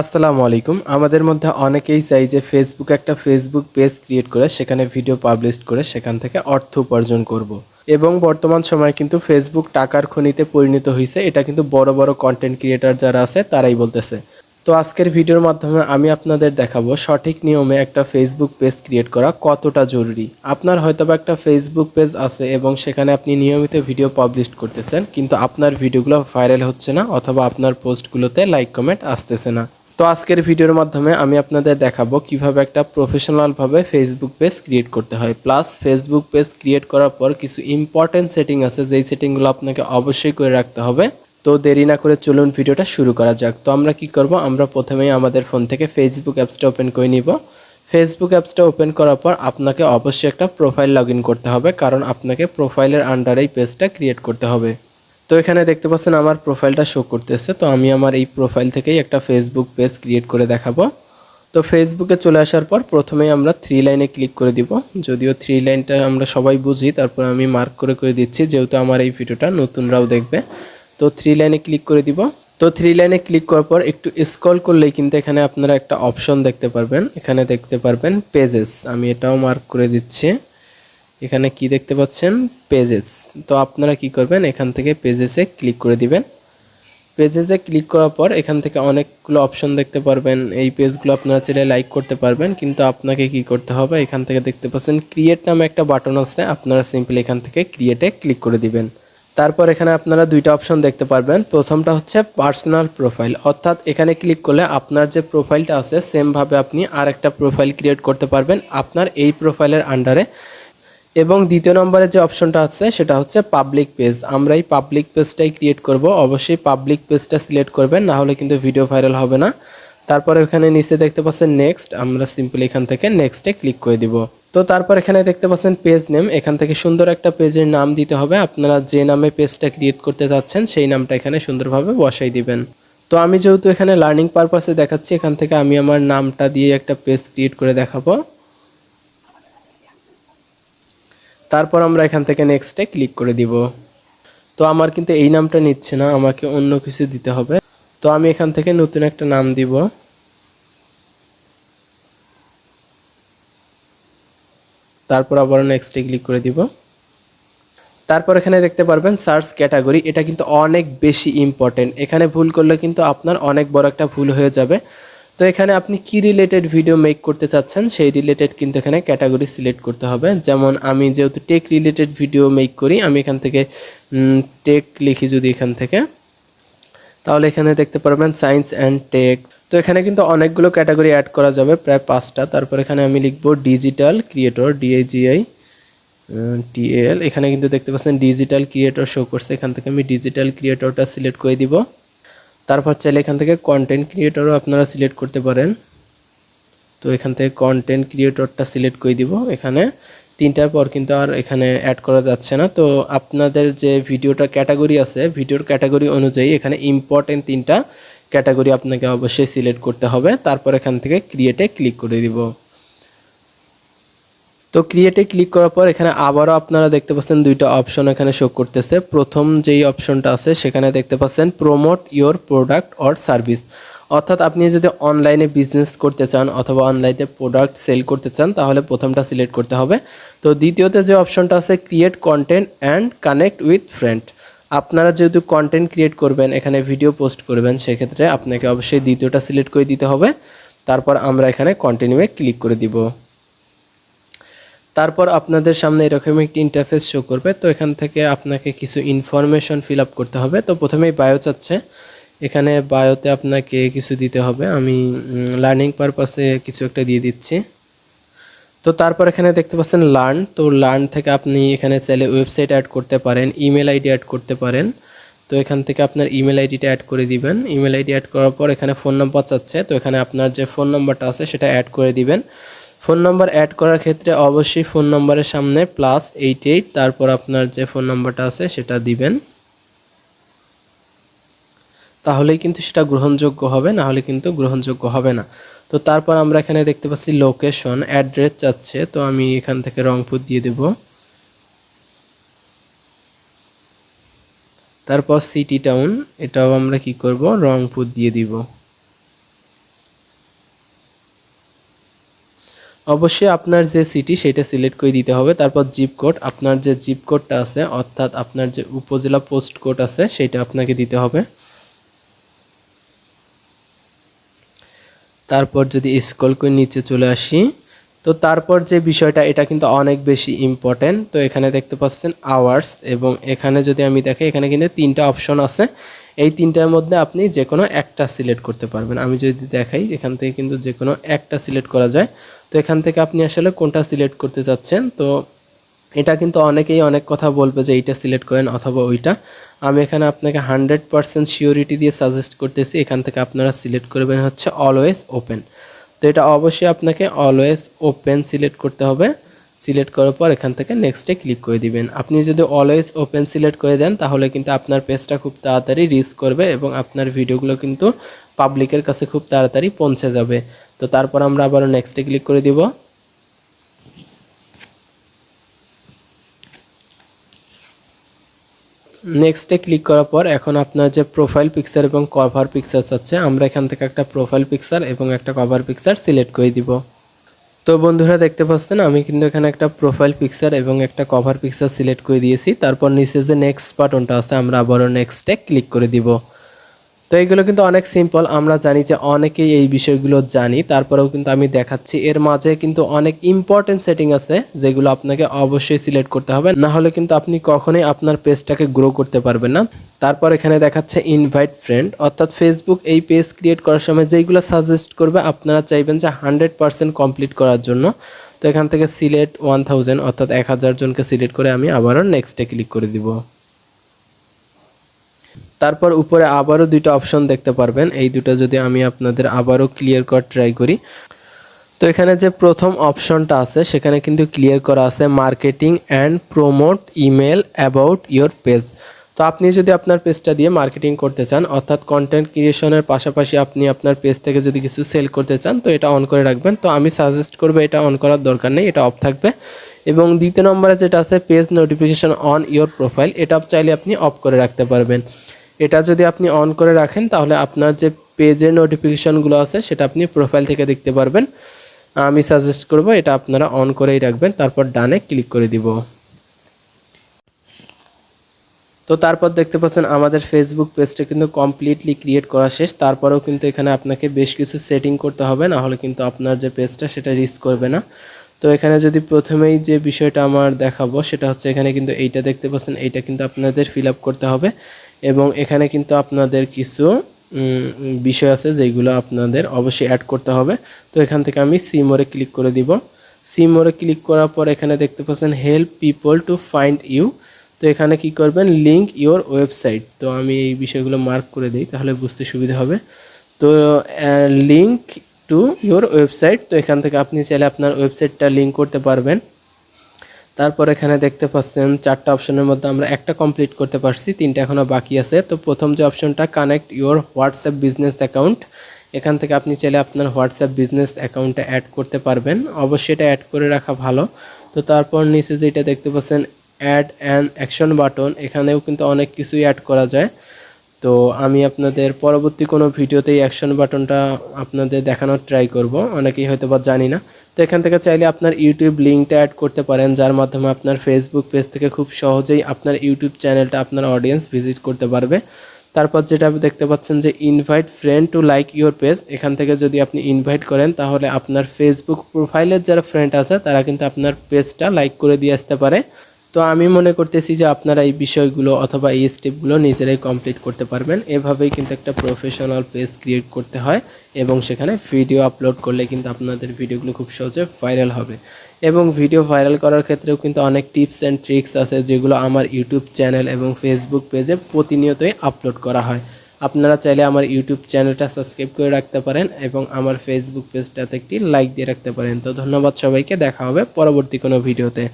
আসসালামু আলাইকুম। আমাদের মধ্যে অনেকেই চাই যে ফেসবুক একটা ফেসবুক পেজ ক্রিয়েট করে, সেখানে ভিডিও পাবলিশ করে সেখান থেকে অর্থ উপার্জন করব। এবং বর্তমান সময়ে কিন্তু ফেসবুক টাকার খনিতে পরিণত হয়েছে এটা কিন্তু বড় বড় কন্টেন্ট ক্রিয়েটার যারা আছে, তারাই বলতেছে। তো আজকের ভিডিওর মাধ্যমে আমি আপনাদের দেখাবো সঠিক নিয়মে একটা ফেসবুক পেজ ক্রিয়েট করা কতটা জরুরি। আপনার হয়তোবা একটা ফেসবুক পেজ আছে এবং সেখানে আপনি নিয়মিত ভিডিও পাবলিশ করতেছেন, কিন্তু আপনার ভিডিওগুলো ভাইরাল হচ্ছে না অথবা আপনার পোস্টগুলোতে লাইক কমেন্ট আসতেছে না। তো আজকের ভিডিওর মাধ্যমে আমি আপনাদের দেখাবো কীভাবে একটা প্রফেশনালভাবে ফেসবুক পেজ ক্রিয়েট করতে হয়। প্লাস ফেসবুক পেজ ক্রিয়েট করার পর কিছু ইম্পর্টেন্ট সেটিং আছে, যেই সেটিংগুলো আপনাকে অবশ্যই করে রাখতে হবে। তো দেরি না করে চলুন ভিডিওটা শুরু করা যাক। তো আমরা কি করব? আমরা প্রথমেই আমাদের ফোন থেকে ফেসবুক অ্যাপসটা ওপেন করে নিব। ফেসবুক অ্যাপসটা ওপেন করার পর আপনাকে অবশ্যই একটা প্রোফাইল লগ করতে হবে, কারণ আপনাকে প্রোফাইলের আন্ডারেই পেজটা ক্রিয়েট করতে হবে। তো এখানে দেখতে পাচ্ছেন আমার প্রোফাইলটা শো করতেছে। তো আমি আমার এই প্রোফাইল থেকেই একটা ফেসবুক পেজ ক্রিয়েট করে দেখাবো। তো ফেসবুকে চলে আসার পর প্রথমেই আমরা থ্রি লাইনে ক্লিক করে দিব। যদিও থ্রি লাইনটা আমরা সবাই বুঝি, তারপর আমি মার্ক করে করে দিচ্ছি, যেহেতু আমার এই ভিডিওটা নতুনরাও দেখবে। তো থ্রি লাইনে ক্লিক করে দিব। তো থ্রি লাইনে ক্লিক করার পর একটু স্ক্রল করলেই কিন্তু এখানে আপনারা একটা অপশন দেখতে পারবেন। এখানে দেখতে পারবেন পেজেস আমি এটাও মার্ক করে দিচ্ছি। এখানে কি দেখতে পাচ্ছেন? পেজেস তো আপনারা কি করবেন? এখান থেকে পেজেসে ক্লিক করে দিবেন। পেজেসে ক্লিক করার পর এখান থেকে অনেকগুলো অপশন দেখতে পারবেন। এই পেজগুলো আপনারা চাইলে লাইক করতে পারবেন। কিন্তু আপনাকে কি করতে হবে? এখান থেকে দেখতে পাচ্ছেন ক্রিয়েট নামে একটা বাটন আছে। আপনারা সিম্পলি এখান থেকে ক্রিয়েটে ক্লিক করে দিবেন। তারপর এখানে আপনারা দুইটা অপশন দেখতে পারবেন। প্রথমটা হচ্ছে পার্সোনাল প্রোফাইল অর্থাৎ এখানে ক্লিক করলে আপনার যে প্রোফাইলটা আছে সেমভাবে আপনি আর একটা প্রোফাইল ক্রিয়েট করতে পারবেন। আপনার এই প্রোফাইলের আন্ডারে এবং দ্বিতীয় নম্বরে যে অপশনটা আছে, সেটা হচ্ছে পাবলিক পেজ আমরা এই পাবলিক পেজটাই ক্রিয়েট করব। অবশ্যই পাবলিক পেজটা সিলেক্ট করবেন, না হলে কিন্তু ভিডিও ভাইরাল হবে না। তারপরে এখানে নিচে দেখতে পাচ্ছেন নেক্সট আমরা সিম্পলি এখান থেকে নেক্সটে ক্লিক করে দিব। তো তারপর এখানে দেখতে পাচ্ছেন পেজ নেম এখান থেকে সুন্দর একটা পেজের নাম দিতে হবে। আপনারা যে নামে পেজটা ক্রিয়েট করতে যাচ্ছেন, সেই নামটা এখানে সুন্দরভাবে বসাই দিবেন। তো আমি যেহেতু এখানে লার্নিং পারপাসে দেখাচ্ছি, এখান থেকে আমি আমার নামটা দিয়ে একটা পেজ ক্রিয়েট করে দেখাবো। তারপর আমরা এখান থেকে নেক্সটে ক্লিক করে দিব। তো আমার কিন্তু এই নামটা নিচ্ছে না, আমাকে অন্য কিছু দিতে হবে। তো আমি এখান থেকে নতুন একটা নাম দিব। তারপর আবার নেক্সটে ক্লিক করে দিব। তারপর এখানে দেখতে পারবেন সার্চ ক্যাটাগরি এটা কিন্তু অনেক বেশি ইম্পর্টেন্ট এখানে ভুল করলে কিন্তু আপনার অনেক বড় একটা ভুল হয়ে যাবে। তো এখানে আপনি কি রিলেটেড ভিডিও মেক করতে চাচ্ছেন, সেই রিলেটেড কিন্তু এখানে ক্যাটাগরি সিলেক্ট করতে হবে। যেমন আমি যেহেতু টেক রিলেটেড ভিডিও মেক করি, আমি এখান থেকে টেক লিখি যদি এখান থেকে, তাহলে এখানে দেখতে পারবেন সায়েন্স অ্যান্ড টেক তো এখানে কিন্তু অনেকগুলো ক্যাটাগরি অ্যাড করা যাবে, প্রায় পাঁচটা। তারপর এখানে আমি লিখব ডিজিটাল ক্রিয়েটর ডিএজিআই টিএল এখানে কিন্তু দেখতে পাচ্ছেন ডিজিটাল ক্রিয়েটর শো করছে। এখান থেকে আমি ডিজিটাল ক্রিয়েটরটা সিলেক্ট করে দিব। তারপর চাইলে এখান থেকে কন্টেন্ট ক্রিয়েটরও আপনারা সিলেক্ট করতে পারেন। তো এখান থেকে কন্টেন্ট ক্রিয়েটরটা সিলেক্ট করে দিব। এখানে তিনটার পর কিন্তু আর এখানে অ্যাড করা যাচ্ছে না। তো আপনাদের যে ভিডিওটা ক্যাটাগরি আছে ভিডিওর ক্যাটাগরি অনুযায়ী এখানে ইম্পর্টেন্ট তিনটা ক্যাটাগরি আপনাকে অবশ্যই সিলেক্ট করতে হবে। তারপর এখান থেকে ক্রিয়েটে ক্লিক করে দিব। তো ক্রিয়েটে ক্লিক করার পর এখানে আবারও আপনারা দেখতে পাচ্ছেন দুইটা অপশন এখানে শো করতেছে। প্রথম যেই অপশনটা আছে, সেখানে দেখতে পাচ্ছেন promote your product or service অর্থাৎ আপনি যদি অনলাইনে বিজনেস করতে চান অথবা অনলাইনে প্রোডাক্ট সেল করতে চান, তাহলে প্রথমটা সিলেক্ট করতে হবে। তো দ্বিতীয়তে যে অপশনটা আছে create content and connect with friend আপনারা যেহেতু কন্টেন্ট ক্রিয়েট করবেন, এখানে ভিডিও পোস্ট করবেন, সেক্ষেত্রে আপনাকে অবশ্যই দ্বিতীয়টা সিলেক্ট করে দিতে হবে। তারপর আমরা এখানে কন্টিনিউয়ে ক্লিক করে দিব। তারপর আপনাদের সামনে এরকম একটি ইন্টারফেস শো করবে। তো এখান থেকে আপনাকে কিছু ইনফরমেশন ফিল আপ করতে হবে। তো প্রথমেই বায়ো চাচ্ছে। এখানে বায়োতে আপনাকে কিছু দিতে হবে। আমি লার্নিং পারপাসে কিছু একটা দিয়ে দিচ্ছি। তো তারপর এখানে দেখতে পাচ্ছেন লার্ন তো লার্ন থেকে আপনি এখানে চাইলে ওয়েবসাইট অ্যাড করতে পারেন ইমেল আইডি অ্যাড করতে পারেন। তো এখান থেকে আপনার ইমেল আইডিটা অ্যাড করে দিবেন। ইমেল আইডি অ্যাড করার পর এখানে ফোন নাম্বার চাচ্ছে। তো এখানে আপনার যে ফোন নাম্বারটা আছে সেটা অ্যাড করে দিবেন। ফোন নাম্বার অ্যাড করার ক্ষেত্রে অবশ্যই ফোন নাম্বারের সামনে প্লাস এইট এইট তারপর আপনার যে ফোন নাম্বারটা আছে সেটা দিবেন। তাহলেই কিন্তু সেটা গ্রহণযোগ্য হবে, না হলে কিন্তু গ্রহণযোগ্য হবে না। তো তারপর আমরা এখানে দেখতে পাচ্ছি লোকেশন অ্যাড্রেস চাচ্ছে, তো আমি এখান থেকে রংপুর দিয়ে দেব। তারপর সিটি টাউন এটাও আমরা কি করব? রংপুর দিয়ে দিব। অবশ্যই আপনার যে সিটি সেটা সিলেক্ট করে দিতে হবে। তারপর জিপ কোড আপনার যে জিপ কোডটা আছে, অর্থাৎ আপনার যে উপজেলা পোস্ট কোড আছে, সেটা আপনাকে দিতে হবে। তারপর যদি স্ক্রল করে নিচে চলে আসি, তো তারপর যে বিষয়টা, এটা কিন্তু অনেক বেশি ইম্পর্টেন্ট তো এখানে দেখতে পাচ্ছেন আওয়ার্স এবং এখানে যদি আমি দেখি, এখানে কিন্তু তিনটা অপশন আছে। এই তিনটার মধ্যে আপনি যে কোনো একটা সিলেক্ট করতে পারবেন। আমি যদি দেখাই, এখান থেকে কিন্তু যে কোনো একটা সিলেক্ট করা যায়। তো এখান থেকে আপনি আসলে কোনটা সিলেক্ট করতে চাচ্ছেন? তো এটা কিন্তু অনেকেই অনেক কথা বলবে যে এইটা সিলেক্ট করেন অথবা ওইটা। আমি এখানে আপনাকে হান্ড্রেড পারসেন্ট শিওরিটি দিয়ে সাজেস্ট করতেছি, এখান থেকে আপনারা সিলেক্ট করবেন হচ্ছে অলওয়েজ ওপেন। তো এটা অবশ্যই আপনাকে অলওয়েজ ওপেন সিলেক্ট করতে হবে। সিলেক্ট করার পর এখান থেকে নেক্সটে ক্লিক করে দিবেন। আপনি যদি অলওয়েজ ওপেন সিলেক্ট করে দেন, তাহলে কিন্তু আপনার পেজটা খুব তাড়াতাড়ি রিচ করবে এবং আপনার ভিডিওগুলো কিন্তু পাবলিকের কাছে খুব তাড়াতাড়ি পৌঁছে যাবে। তো তারপর আমরা আবারও নেক্সটে ক্লিক করে দিব। নেক্সটে ক্লিক করার পর এখন আপনার যে প্রোফাইল পিকচার এবং কভার পিকচার আছে, আমরা এখান থেকে একটা প্রোফাইল পিকচার এবং একটা কভার পিকচার সিলেক্ট করে দিব। তো বন্ধুরা দেখতে পাচ্ছেন, আমি কিন্তু এখানে একটা প্রোফাইল পিকচার এবং একটা কভার পিকচার সিলেক্ট করে দিয়েছি। তারপর নিচে যে নেক্সট বাটনটা আছে, আমরা আবারও নেক্সটে ক্লিক করে দিব। তো এইগুলো কিন্তু অনেক সিম্পল আমরা জানি যে অনেকেই এই বিষয়গুলো জানি। তারপরেও কিন্তু আমি দেখাচ্ছি, এর মাঝে কিন্তু অনেক ইম্পর্টেন্ট সেটিং আছে, যেগুলো আপনাকে অবশ্যই সিলেক্ট করতে হবে। না হলে কিন্তু আপনি কখনোই আপনার পেজটাকে গ্রো করতে পারবেন না। তারপর এখানে দেখাচ্ছে ইনভাইট ফ্রেন্ড অর্থাৎ ফেসবুক এই পেজ ক্রিয়েট করার সময় যেইগুলো সাজেস্ট করবে, আপনারা চাইবেন যে হান্ড্রেড পার্সেন্ট কমপ্লিট করার জন্য। তো এখান থেকে সিলেক্ট ওয়ান থাউজেন্ড অর্থাৎ এক হাজার জনকে সিলেক্ট করে আমি আবারও নেক্সটে ক্লিক করে দিব। তারপর উপরে আবারও দুইটা অপশন দেখতে পারবেন। এই দুটো যদি আমি আপনাদের আবারও ক্লিয়ার করার ট্রাই করি। তো এখানে যে প্রথম অপশনটা আছে, সেখানে কিন্তু ক্লিয়ার করা আছে marketing and promote email about your page তো আপনি যদি আপনার পেজটা দিয়ে মার্কেটিং করতে চান, অর্থাৎ কন্টেন্ট ক্রিয়েশনের পাশাপাশি আপনি আপনার পেজ থেকে যদি কিছু সেল করতে চান, তো এটা অন করে রাখবেন। তো আমি সাজেস্ট করব এটা অন করার দরকার নেই, এটা অফ থাকবে। এবং দ্বিতীয় নম্বরে যেটা আছে page notification on your profile এটা চাইলে আপনি অফ করে রাখতে পারবেন। এটা যদি আপনি অন করে রাখেন, তাহলে আপনার যে পেজের নোটিফিকেশনগুলো আছে, সেটা আপনি প্রোফাইল থেকে দেখতে পারবেন। আমি সাজেস্ট করব এটা আপনারা অন করেই রাখবেন, তারপর ডানে ক্লিক করে দিব। তো তারপর দেখতে পাচ্ছেন, আমাদের ফেসবুক পেজটা কিন্তু কমপ্লিটলি ক্রিয়েট করা শেষ। তারপরেও কিন্তু এখানে আপনাকে বেশ কিছু সেটিং করতে হবে, না হলে কিন্তু আপনার যে পেজটা সেটা রিচ করবে না। তো এখানে যদি প্রথমেই যে বিষয়টা আমার দেখাবো, সেটা হচ্ছে এখানে কিন্তু এইটা দেখতে পাচ্ছেন, এইটা কিন্তু আপনাদের ফিল করতে হবে। এবং এখানে কিন্তু আপনাদের কিছু বিষয় আছে যেগুলো আপনাদের অবশ্যই অ্যাড করতে হবে। তো এখান থেকে আমি সি মোরে ক্লিক করে দিব। সি মোরে ক্লিক করার পর এখানে দেখতে পাচ্ছেন help people to find you তো এখানে কি করবেন লিঙ্ক ইওর ওয়েবসাইট তো আমি এই বিষয়গুলো মার্ক করে দিই, তাহলে বুঝতে সুবিধা হবে। তো লিঙ্ক টু ইওর ওয়েবসাইট তো এখান থেকে আপনি চাইলে আপনার ওয়েবসাইটটা লিঙ্ক করতে পারবেন। তারপর এখানে দেখতে পাচ্ছেন চারটা অপশনের মধ্যে আমরা একটা কমপ্লিট করতে পারছি, তিনটা এখনও বাকি আছে। তো প্রথম যে অপশনটা connect your WhatsApp business account এখান থেকে আপনি চাইলে আপনার হোয়াটসঅ্যাপ বিজনেস অ্যাকাউন্টে অ্যাড করতে পারবেন। অবশ্যই এটা অ্যাড করে রাখা ভালো। তো তারপর নিচে যেটা দেখতে পাচ্ছেন অ্যাড অ্যান্ড অ্যাকশন বাটন এখানেও কিন্তু অনেক কিছুই অ্যাড করা যায়। তো আমি আপনাদের পরবর্তী কোনো ভিডিওতেই অ্যাকশন বাটনটা আপনাদের দেখানোর ট্রাই করব। অনেকেই হয়তো বা জানি না। তো এখান থেকে চাইলে আপনার ইউটিউব লিঙ্কটা অ্যাড করতে পারেন, যার মাধ্যমে আপনার ফেসবুক পেজ থেকে খুব সহজেই আপনার ইউটিউব চ্যানেলটা আপনার অডিয়েন্স ভিজিট করতে পারবে। তারপর যেটা আপনি দেখতে পাচ্ছেন যে invite friend to like your page এখান থেকে যদি আপনি ইনভাইট করেন, তাহলে আপনার ফেসবুক প্রোফাইলের যারা ফ্রেন্ড আছে, তারা কিন্তু আপনার পেজটা লাইক করে দিয়ে আসতে পারে। তো আমি মনে করতেছি যে আপনারা এই বিষয়গুলো অথবা এই স্টেপগুলো নিজেরাই কমপ্লিট করতে পারবেন। এভাবেই কিন্তু একটা প্রফেশনাল পেজ ক্রিয়েট করতে হয় এবং সেখানে ভিডিও আপলোড করলে কিন্তু আপনাদের ভিডিওগুলো খুব সহজে ভাইরাল হবে। এবং ভিডিও ভাইরাল করার ক্ষেত্রেও কিন্তু অনেক টিপস অ্যান্ড ট্রিক্স আছে যেগুলো আমার ইউটিউব চ্যানেল এবং ফেসবুক পেজে প্রতিনিয়তই আপলোড করা হয়। আপনারা চাইলে আমার ইউটিউব চ্যানেলটা সাবস্ক্রাইব করে রাখতে পারেন এবং আমার ফেসবুক পেজটাতে একটি লাইক দিয়ে রাখতে পারেন। তো ধন্যবাদ সবাইকে, দেখা হবে পরবর্তী কোনো ভিডিওতে